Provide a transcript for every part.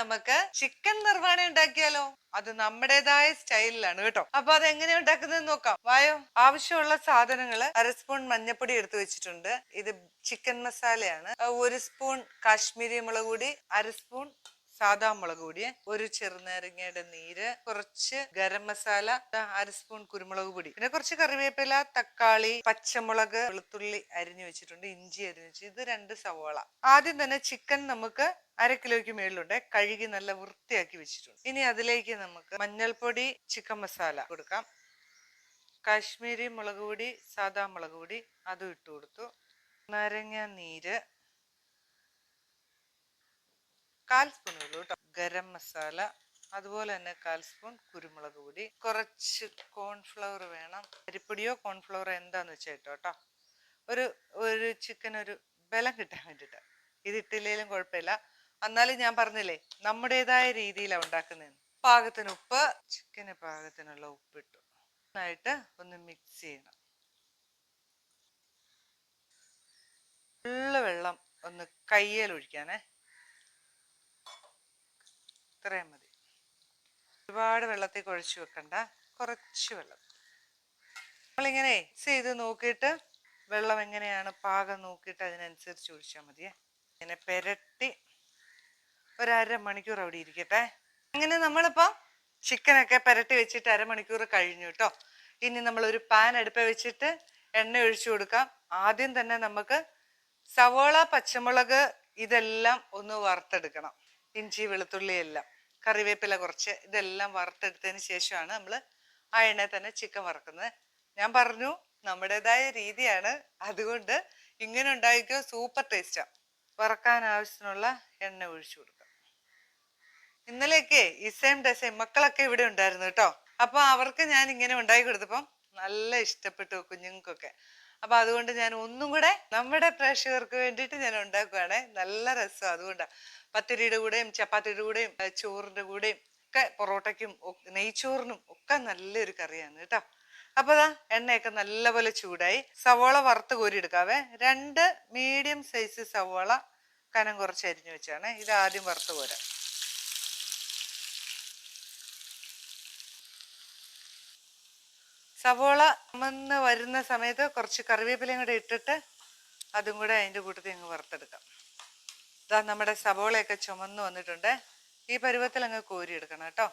നമുക്ക് ചിക്കൻ നിർവാണ ഉണ്ടാക്കിയാലോ? അത് നമ്മുടേതായ സ്റ്റൈലിലാണ് കേട്ടോ. അപ്പൊ അത് എങ്ങനെ ഉണ്ടാക്കുന്നത് നോക്കാം. വായോ ആവശ്യമുള്ള സാധനങ്ങൾ അര സ്പൂൺ മഞ്ഞപ്പൊടി എടുത്തു വെച്ചിട്ടുണ്ട്. ഇത് ചിക്കൻ മസാലയാണ്. ഒരു സ്പൂൺ കാശ്മീരി മുളക് പൊടി അര സ്പൂൺ സാദാ മുളക് പൊടി ഒരു ചെറുനാരങ്ങയുടെ നീര് കുറച്ച് ഗരം മസാല അര സ്പൂൺ കുരുമുളക് പൊടി. പിന്നെ കുറച്ച് കറിവേപ്പില തക്കാളി പച്ചമുളക് വെളുത്തുള്ളി അരിഞ്ഞു വെച്ചിട്ടുണ്ട് ഇഞ്ചി അരിഞ്ഞു വെച്ചു ഇത് രണ്ട് സവോള. ആദ്യം തന്നെ ചിക്കൻ നമുക്ക് അര കിലോയ്ക്ക് മേളിലുണ്ട്. കഴുകി നല്ല വൃത്തിയാക്കി വെച്ചിട്ടുണ്ട്. ഇനി അതിലേക്ക് നമുക്ക് മഞ്ഞൾപ്പൊടി ചിക്കൻ മസാല കൊടുക്കാം. കാശ്മീരി മുളക് പൊടി സാദാ മുളക് പൊടി അതും ഇട്ട് കൊടുത്തു. നാരങ്ങ നീര്. കാൽ സ്പൂൺ ഉള്ളൂ കേട്ടോ. ഗരം മസാല. അതുപോലെ തന്നെ കാൽ സ്പൂൺ കുരുമുളക് പൊടി. കുറച്ച് കോൺഫ്ലവർ വേണം. അരിപ്പൊടിയോ കോൺഫ്ലവർ എന്താന്ന് വെച്ചാൽ ഇട്ടോ കേട്ടോ ഒരു ഒരു ചിക്കൻ ഒരു ബലം കിട്ടാൻ വേണ്ടിയിട്ട്. ഇത് ഇട്ടില്ലെങ്കിലും കുഴപ്പമില്ല. എന്നാലും ഞാൻ പറഞ്ഞില്ലേ നമ്മുടേതായ രീതിയിലാണ് ഉണ്ടാക്കുന്നതെന്ന്. പാകത്തിന് ഉപ്പ് ചിക്കന് പാകത്തിനുള്ള ഉപ്പിട്ടു. നന്നായിട്ട് ഒന്ന് മിക്സ് ചെയ്യണം. ഫുള്ള് വെള്ളം ഒന്ന് കയ്യിൽ ഒഴിക്കാനേ. ഇത്രയും മതി. ഒരുപാട് വെള്ളത്തിൽ കുഴച്ച് വെക്കണ്ട. കുറച്ച് വെള്ളം. നമ്മളിങ്ങനെ ചെയ്ത് നോക്കിയിട്ട് വെള്ളം എങ്ങനെയാണ് പാകം നോക്കിയിട്ട് അതിനനുസരിച്ച് ഒഴിച്ചാൽ മതിയേ. ഇങ്ങനെ പെരട്ടി ഒരു മണിക്കൂർ അവിടെ ഇരിക്കട്ടെ. അങ്ങനെ നമ്മളിപ്പം ചിക്കനൊക്കെ പെരട്ടി വെച്ചിട്ട് അരമണിക്കൂർ കഴിഞ്ഞു കേട്ടോ. ഇനി നമ്മൾ ഒരു പാൻ അടുപ്പ വെച്ചിട്ട് എണ്ണ ഒഴിച്ചു കൊടുക്കാം. ആദ്യം തന്നെ നമുക്ക് സവോള പച്ചമുളക് ഇതെല്ലാം ഒന്ന് വറുത്തെടുക്കണം. ഇഞ്ചി വെളുത്തുള്ളി എല്ലാം. കറിവേപ്പില കുറച്ച് ഇതെല്ലാം വറുത്തെടുത്തതിന് ശേഷമാണ് നമ്മൾ ആ എണ്ണ തന്നെ ചിക്കൻ വറക്കുന്നത്. ഞാൻ പറഞ്ഞു നമ്മുടേതായ രീതിയാണ്. അതുകൊണ്ട് ഇങ്ങനെ ഉണ്ടാക്കിയോ സൂപ്പർ ടേസ്റ്റാണ് വറക്കാൻ ആവശ്യത്തിനുള്ള എണ്ണ ഒഴിച്ചു കൊടുക്കാം. ഇന്നലെയൊക്കെ ഇസയും സെയിം മക്കളൊക്കെ ഇവിടെ ഉണ്ടായിരുന്നു കേട്ടോ. അപ്പൊ അവർക്ക് ഞാൻ ഇങ്ങനെ ഉണ്ടാക്കി കൊടുത്തപ്പം നല്ല ഇഷ്ടപ്പെട്ടു കുഞ്ഞുങ്ങൾക്കൊക്കെ. അപ്പൊ അതുകൊണ്ട് ഞാൻ ഒന്നും കൂടെ നമ്മുടെ പ്രേക്ഷകർക്ക് വേണ്ടിയിട്ട് ഞാൻ ഉണ്ടാക്കുകയാണ് നല്ല രസം അതുകൊണ്ടാണ് പത്തിരിയുടെ കൂടെയും ചപ്പാത്തിയുടെ കൂടെയും ചോറിന്റെ കൂടെയും ഒക്കെ പൊറോട്ടയ്ക്കും നെയ്ച്ചോറിനും ഒക്കെ നല്ലൊരു കറിയാണ് കേട്ടോ. അപ്പൊ അതാ എണ്ണയൊക്കെ നല്ലപോലെ ചൂടായി. സവോള വറുത്ത് കോരിയെടുക്കാവേ രണ്ട് മീഡിയം സൈസ് സവോള കനം കുറച്ച് അരിഞ്ഞു വെച്ചാണ്. ഇത് ആദ്യം വറുത്ത് കോരാം. സവോള ചുമന്ന് വരുന്ന സമയത്ത് കുറച്ച് കറിവേപ്പിലയും കൂടെ ഇട്ടിട്ട് അതും കൂടെ അതിന്റെ കൂട്ടത്തിൽ അങ്ങ് വറുത്തെടുക്കാം. ഇതാ നമ്മുടെ സവോളയൊക്കെ ചുമന്ന് വന്നിട്ടുണ്ട്. ഈ പരുവത്തിൽ അങ്ങ് കോരിയെടുക്കണം കേട്ടോ.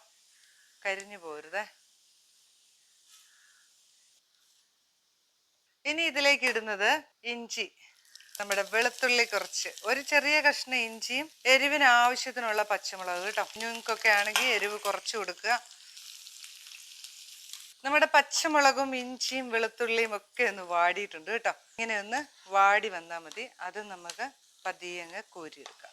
കരിഞ്ഞു പോരുതേ. ഇനി ഇതിലേക്ക് ഇടുന്നത് ഇഞ്ചി. നമ്മുടെ വെളുത്തുള്ളി കുറച്ച്. ഒരു ചെറിയ കഷ്ണം ഇഞ്ചിയും എരിവിന് ആവശ്യത്തിനുള്ള പച്ചമുളക് കേട്ടോ. കുഞ്ഞുങ്ങൾക്കൊക്കെ ആണെങ്കിൽ എരിവ് കുറച്ച് കൊടുക്കുക. നമ്മുടെ പച്ചമുളകും ഇഞ്ചിയും വെളുത്തുള്ളിയും ഒക്കെ ഒന്ന് വാടിയിട്ടുണ്ട് കേട്ടോ. ഇങ്ങനെ ഒന്ന് വാടി വന്നാൽ മതി. അത് നമുക്ക് പതിയെ അങ്ങ് കോരിയെടുക്കാം.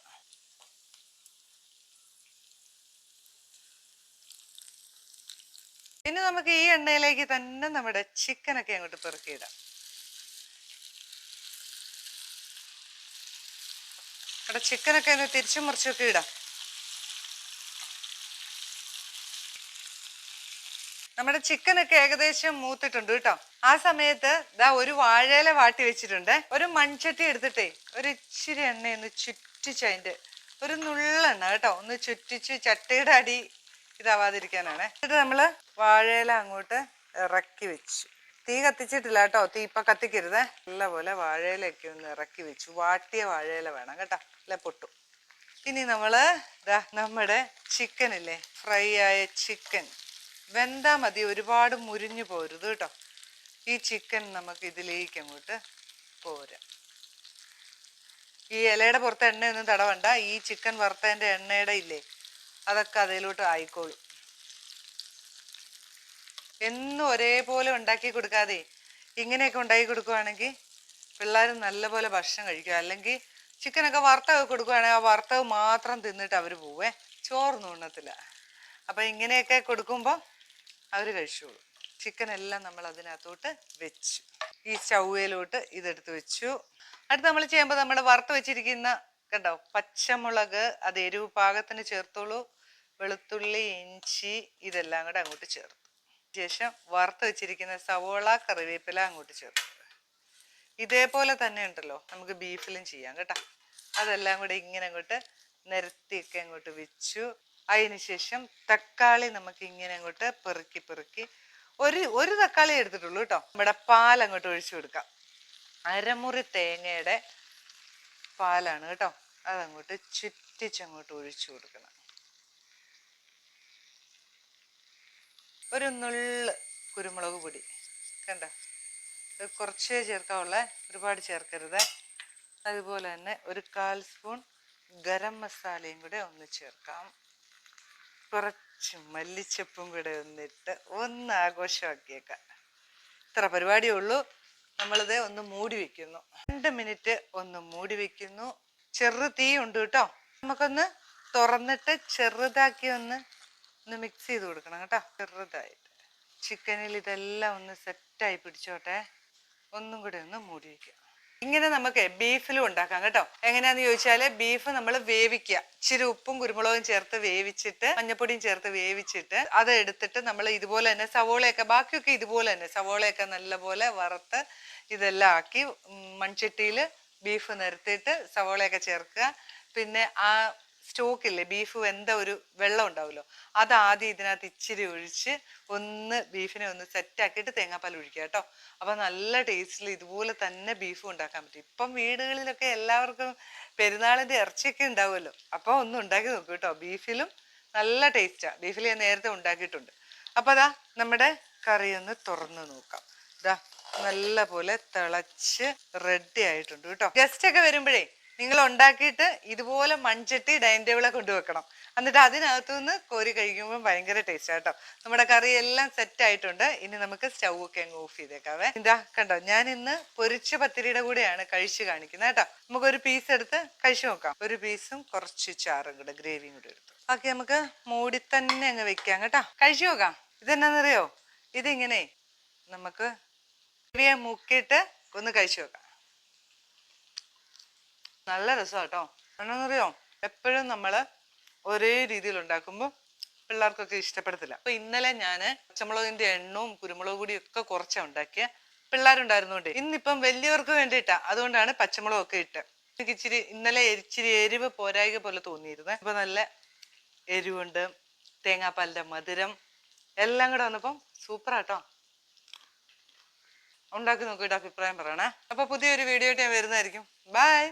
ഇനി നമുക്ക് ഈ എണ്ണയിലേക്ക് തന്നെ നമ്മുടെ ചിക്കനൊക്കെ അങ്ങോട്ട് പെറുക്കിയിടാം. അവിടെ ചിക്കനൊക്കെ ഒന്ന് തിരിച്ചു മുറിച്ചൊക്കെ ഇടാം. നമ്മുടെ ചിക്കനൊക്കെ ഏകദേശം മൂത്തിട്ടുണ്ട് കേട്ടോ. ആ സമയത്ത് ദാ ഒരു വാഴയില വാട്ടി വെച്ചിട്ടുണ്ട്. ഒരു മൺചട്ടി എടുത്തിട്ടേ ഒരു ഇച്ചിരി എണ്ണ ഒന്ന് ചുറ്റിച്ച് അതിന്റെ ഒരു നുള്ളെണ്ണ കേട്ടോ. ഒന്ന് ചുറ്റിച്ച് ചട്ടിയുടെ അടി ഇതാവാതിരിക്കാനാണ്. എന്നിട്ട് നമ്മൾ വാഴയില അങ്ങോട്ട് ഇറക്കി വെച്ചു. തീ കത്തിച്ചിട്ടില്ല കേട്ടോ. തീ ഇപ്പൊ നല്ല പോലെ വാഴയിലൊക്കെ ഒന്ന് ഇറക്കി വെച്ചു. വാട്ടിയ വാഴയില വേണം കേട്ടോ. അല്ലെ പൊട്ടു. ഇനി നമ്മൾ ദാ നമ്മുടെ ചിക്കൻ ഇല്ലേ ഫ്രൈ ആയ ചിക്കൻ. വെന്താ മതി ഒരുപാട് മുരിഞ്ഞു പോരുത് കേട്ടോ. ഈ ചിക്കൻ നമുക്ക് ഇതിലേക്ക് അങ്ങോട്ട് പോരാം. ഈ ഇലയുടെ പുറത്തെ എണ്ണയൊന്നും തടവണ്ട ഈ ചിക്കൻ വറുത്തതിന്റെ എണ്ണയുടെ ഇല്ലേ അതൊക്കെ അതിലോട്ട് ആയിക്കോളും. എന്നും ഒരേപോലെ ഉണ്ടാക്കി കൊടുക്കാതെ ഇങ്ങനെയൊക്കെ ഉണ്ടാക്കി കൊടുക്കുവാണെങ്കിൽ പിള്ളേർ നല്ലപോലെ ഭക്ഷണം കഴിക്കും. അല്ലെങ്കിൽ ചിക്കനൊക്കെ വറുത്തവ് കൊടുക്കുവാണെങ്കിൽ ആ വറുത്തവ് മാത്രം തിന്നിട്ട് അവർ പോവേ. ചോറ് ഉണ്ണത്തില്ല. അപ്പം ഇങ്ങനെയൊക്കെ കൊടുക്കുമ്പോൾ അവർ കഴിച്ചോളൂ. ചിക്കൻ എല്ലാം നമ്മൾ അതിനകത്തോട്ട് വെച്ചു. ഈ ചൗവയിലോട്ട് ഇതെടുത്ത് വെച്ചു. അടുത്ത് നമ്മൾ ചെയ്യുമ്പോൾ നമ്മൾ വറുത്ത് വെച്ചിരിക്കുന്ന കണ്ടോ പച്ചമുളക് അത് എരിവ് പാകത്തിന് ചേർത്തോളൂ വെളുത്തുള്ളി ഇഞ്ചി ഇതെല്ലാം കൂടെ അങ്ങോട്ട് ചേർത്തു. ശേഷം വറുത്ത് വെച്ചിരിക്കുന്ന സവോള കറിവേപ്പില അങ്ങോട്ട് ചേർത്തു. ഇതേപോലെ തന്നെ ഉണ്ടല്ലോ നമുക്ക് ബീഫിലും ചെയ്യാം കേട്ടോ. അതെല്ലാം കൂടെ ഇങ്ങനെ അങ്ങോട്ട് നിരത്തിയൊക്കെ അങ്ങോട്ട് വെച്ചു. അതിനുശേഷം തക്കാളി നമുക്ക് ഇങ്ങനെ അങ്ങോട്ട് പെറുക്കി പെറുക്കി. ഒരു ഒരു തക്കാളി എടുത്തിട്ടുള്ളൂ കേട്ടോ. നമ്മുടെ പാൽ അങ്ങോട്ട് ഒഴിച്ചു കൊടുക്കാം. അരമുറി തേങ്ങയുടെ പാലാണ് കേട്ടോ. അതങ്ങോട്ട് ചുറ്റിച്ചങ്ങോട്ട് ഒഴിച്ചു കൊടുക്കണം. ഒരു നുള്ള് കുരുമുളക് പൊടി. കണ്ട? കുറച്ചേ ചേർക്കാവുള്ള. ഒരുപാട് ചേർക്കരുത്. അതുപോലെ തന്നെ ഒരു കാൽ സ്പൂൺ ഗരം മസാലയും കൂടെ ഒന്ന് ചേർക്കാം. കുറച്ച് മല്ലിച്ചപ്പും കൂടെ ഒന്നിട്ട് ഒന്ന് ആഘോഷമാക്കിയേക്കാം. ഇത്ര പരിപാടിയേ ഉള്ളൂ. നമ്മളിത് ഒന്ന് മൂടി വെക്കുന്നു. രണ്ട് മിനിറ്റ് ഒന്ന് മൂടി വെക്കുന്നു. ചെറു തീ ഉണ്ട് കേട്ടോ. നമുക്കൊന്ന് തുറന്നിട്ട് ചെറുതാക്കി ഒന്ന് ഒന്ന് മിക്സ് ചെയ്ത് കൊടുക്കണം കേട്ടോ. ചെറുതായിട്ട്. ചിക്കനിൽ ഇതെല്ലാം ഒന്ന് സെറ്റായി പിടിച്ചോട്ടെ. ഒന്നും കൂടെ ഒന്ന് മൂടി വെക്കുക ഇങ്ങനെ നമുക്ക് ബീഫിലും ഉണ്ടാക്കാം കേട്ടോ. എങ്ങനെയാന്ന് ചോദിച്ചാൽ ബീഫ് നമ്മൾ വേവിക്കുക. ഇച്ചിരി ഉപ്പും കുരുമുളകും ചേർത്ത് വേവിച്ചിട്ട് മഞ്ഞപ്പൊടിയും ചേർത്ത് വേവിച്ചിട്ട് അത് എടുത്തിട്ട് നമ്മൾ ഇതുപോലെ തന്നെ സവോളയൊക്കെ ബാക്കിയൊക്കെ ഇതുപോലെ തന്നെ സവോളയൊക്കെ നല്ലപോലെ വറുത്ത് ഇതെല്ലാം ആക്കി മൺചട്ടിയിൽ ബീഫ് നിരത്തിയിട്ട് സവോളയൊക്കെ ചേർക്കുക. പിന്നെ ആ സ്റ്റോക്ക് ഇല്ലേ ബീഫ് വെന്ത ഒരു വെള്ളം ഉണ്ടാവുമല്ലോ. അത് ആദ്യം ഇതിനകത്ത് ഇച്ചിരി ഒഴിച്ച് ഒന്ന് ബീഫിനെ ഒന്ന് സെറ്റ് ആക്കിയിട്ട് തേങ്ങാപ്പാൽ ഒഴിക്കുക കേട്ടോ. അപ്പൊ നല്ല ടേസ്റ്റിൽ ഇതുപോലെ തന്നെ ബീഫ് ഉണ്ടാക്കാൻ പറ്റും. ഇപ്പം വീടുകളിലൊക്കെ എല്ലാവർക്കും പെരുന്നാളിന്റെ ഇറച്ചിയൊക്കെ ഉണ്ടാവുമല്ലോ. അപ്പോൾ ഒന്ന് ഉണ്ടാക്കി നോക്കൂ കേട്ടോ. ബീഫിലും നല്ല ടേസ്റ്റാ. ബീഫിൽ ഞാൻ നേരത്തെ ഉണ്ടാക്കിയിട്ടുണ്ട്. അപ്പോൾ അതാ നമ്മുടെ കറി ഒന്ന് തുറന്ന് നോക്കാം. ഇതാ നല്ല പോലെ തിളച്ച് റെഡി ആയിട്ടുണ്ട് കേട്ടോ. ഗസ്റ്റ് ഒക്കെ വരുമ്പോഴേ നിങ്ങൾ ഉണ്ടാക്കിയിട്ട് ഇതുപോലെ മൺചട്ടി ഡൈനിങ് ടേബിളെ കൊണ്ടുവെക്കണം. എന്നിട്ട് അതിനകത്തു നിന്ന് കോരി കഴിക്കുമ്പോൾ ഭയങ്കര ടേസ്റ്റ് ആട്ടോ നമ്മുടെ കറി എല്ലാം സെറ്റ് ആയിട്ടുണ്ട്. ഇനി നമുക്ക് സ്റ്റൗ ഒക്കെ അങ്ങ് ഓഫ് ചെയ്തേക്കാവേ. ഇതാ കണ്ടോ? ഞാൻ ഇന്ന് പൊരിച്ച പത്തിരിയുടെ കൂടെയാണ് കഴിച്ച് കാണിക്കുന്നത് കേട്ടോ. നമുക്ക് ഒരു പീസ് എടുത്ത് കഴിച്ചു നോക്കാം. ഒരു പീസും കുറച്ച് ചാറും കൂടെ ഗ്രേവിയും കൂടെ എടുത്തു. ബാക്കി നമുക്ക് മൂടി തന്നെ അങ്ങ് വെക്കാം കേട്ടോ. കഴിച്ചു നോക്കാം. ഇതെന്നാന്നറിയോ? ഇതിങ്ങനെ നമുക്ക് ഗ്രേവിയെ മുക്കിയിട്ട് ഒന്ന് കഴിച്ചു നോക്കാം. നല്ല രസമാണ് കേട്ടോ എന്നാണെന്നറിയോ എപ്പോഴും നമ്മൾ ഒരേ രീതിയിൽ ഉണ്ടാക്കുമ്പോൾ പിള്ളേർക്കൊക്കെ ഇഷ്ടപ്പെടത്തില്ല. അപ്പൊ ഇന്നലെ ഞാൻ പച്ചമുളകിന്റെ എണ്ണവും കുരുമുളക് പൊടിയും ഒക്കെ കുറച്ചാണ് ഉണ്ടാക്കിയ. പിള്ളേരുണ്ടായിരുന്നുകൊണ്ട് ഇന്നിപ്പം വലിയവർക്ക് വേണ്ടിയിട്ടാ. അതുകൊണ്ടാണ് പച്ചമുളകൊക്കെ ഇട്ട്. എനിക്ക് ഇച്ചിരി ഇന്നലെ ഇച്ചിരി എരിവ് പോരായിക പോലെ തോന്നിയിരുന്നു. അപ്പൊ നല്ല എരിവുണ്ട്. തേങ്ങാപ്പാലിന്റെ മധുരം എല്ലാം കൂടെ വന്നപ്പം സൂപ്പറാട്ടോ. ഉണ്ടാക്കി നോക്കിയിട്ട് അഭിപ്രായം പറയണേ. അപ്പൊ പുതിയൊരു വീഡിയോ ആയിട്ട് ഞാൻ വരുന്നതായിരിക്കും. ബൈ!